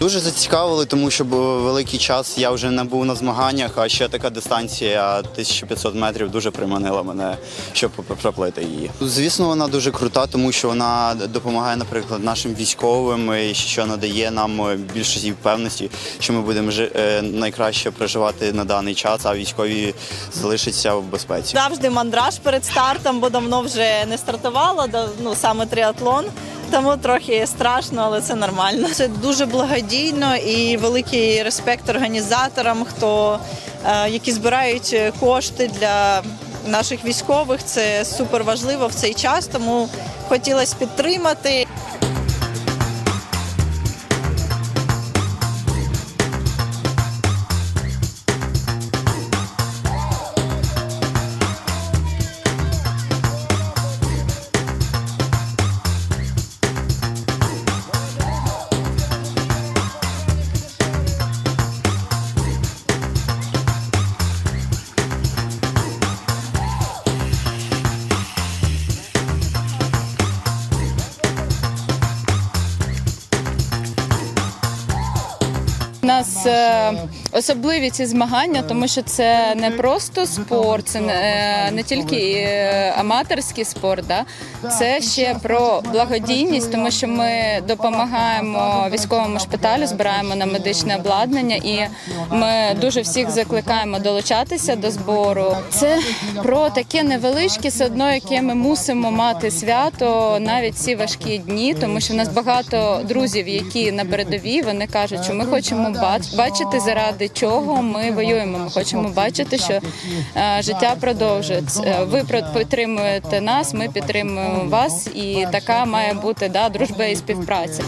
Дуже зацікавили, тому що великий час я вже не був на змаганнях, а ще така дистанція 1500 метрів дуже приманила мене, щоб проплити її. Звісно, вона дуже крута, тому що вона допомагає, наприклад, нашим військовим, і що надає нам більше впевненості, що ми будемо е, найкраще проживати на даний час, а військові залишаться в безпеці. Завжди мандраж перед стартом, бо давно вже не стартувала, ну саме триатлон. Тому трохи страшно, але це нормально. Це дуже благодійно і великий респект організаторам, хто е, які збирають кошти для наших військових. Це супер важливо в цей час, тому хотілося підтримати. У нас е, особливі ці змагання, тому що це не просто спорт, це не, е, не тільки е, аматорський спорт, да? це ще про благодійність, тому що ми допомагаємо військовому шпиталю, збираємо на медичне обладнання, і ми дуже всіх закликаємо долучатися до збору. Це про таке невеличке, все одно, яке ми мусимо мати свято навіть ці важкі дні, тому що в нас багато друзів, які на передовій, вони кажуть, що ми хочемо бачити, заради чого ми воюємо. Ми хочемо бачити, що е, життя продовжується. Е, Ви підтримуєте нас, ми підтримуємо вас, і така має бути да, дружба і співпраця.